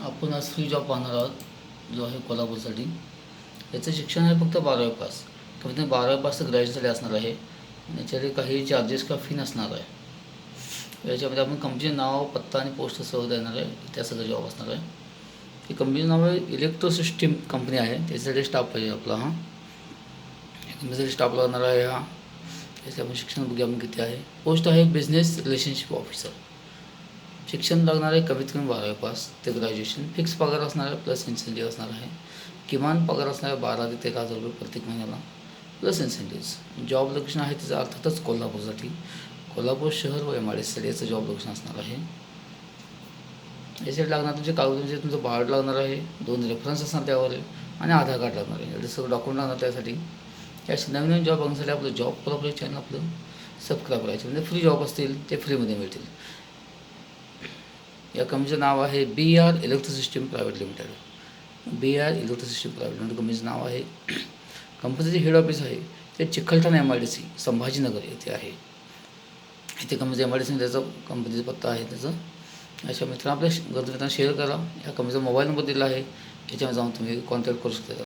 आपण आज free job पाहणार आहोत जो आहे कोल्हापूरसाठी. याचं शिक्षण आहे फक्त बारावी पास. कमीत कमी बारावी पास तर ग्रॅज्युएटसाठी असणार आहे. आणि याच्याकडे काही चार्जेस किंवा फी नसणार आहे. याच्यामध्ये आपण कंपनीचे नाव पत्ता आणि पोस्ट सह देणार आहे. त्या सगळं जॉब असणार आहे. ही कंपनीचं नाव आहे इलेक्ट्रो सिस्टीम कंपनी आहे. त्याच्यासाठी स्टाफ पाहिजे आपला हां. कंपनीसाठी स्टाफ लागणार आहे हा. त्याचे आपण शिक्षण बघूया आपण किती आहे? पोस्ट आहे बिझनेस रिलेशनशिप ऑफिसर शिक्षण लागणार आहे कमीत कमी बारावी पास ते ग्रॅज्युएशन फिक्स पगार असणार आहे प्लस इन्सेंटिव्ह असणार आहे. किमान पगार असणार आहे बारा ते तेरा हजार रुपये प्रत्येक महिन्याला प्लस इन्सेंटिव्ह जॉब लोकेशन आहे त्याचा अर्थातच कोल्हापूरसाठी. कोल्हापूर शहर व एम आय डी साठी याचं जॉब लोकेशन असणार आहे. याच्यासाठी लागणार तुमचे कागद म्हणजे तुमचं बायोड लागणार आहे दोन रेफरन्स असणार त्यावर आणि आधार कार्ड लागणार आहे. सगळं डॉक्युमेंट लागणार त्यासाठी. त्याशी नवीन नवीन जॉब बघण्यासाठी आपलं जॉब कोल्हापूर चॅनल आपलं सबस्क्राईब करायचे. म्हणजे फ्री जॉब असतील ते फ्रीमध्ये मिळतील. या कंपनीचं नाव आहे B R electro system private limited B R electro system private limited कंपनीचं नाव आहे. कंपनीचं जे हेड ऑफिस आहे ते Chikalthana M I D C Sambhajinagar येथे आहे. इथे कंपनीचं एम आय डी सी त्याचा कंपनीचा पत्ता आहे त्याचं. अशा मित्रांना आपल्या गरजू शेअर करा. या कंपनीचा मोबाईल नंबर दिला आहे. याच्यामध्ये जाऊन तुम्ही कॉन्टॅक्ट करू शकता.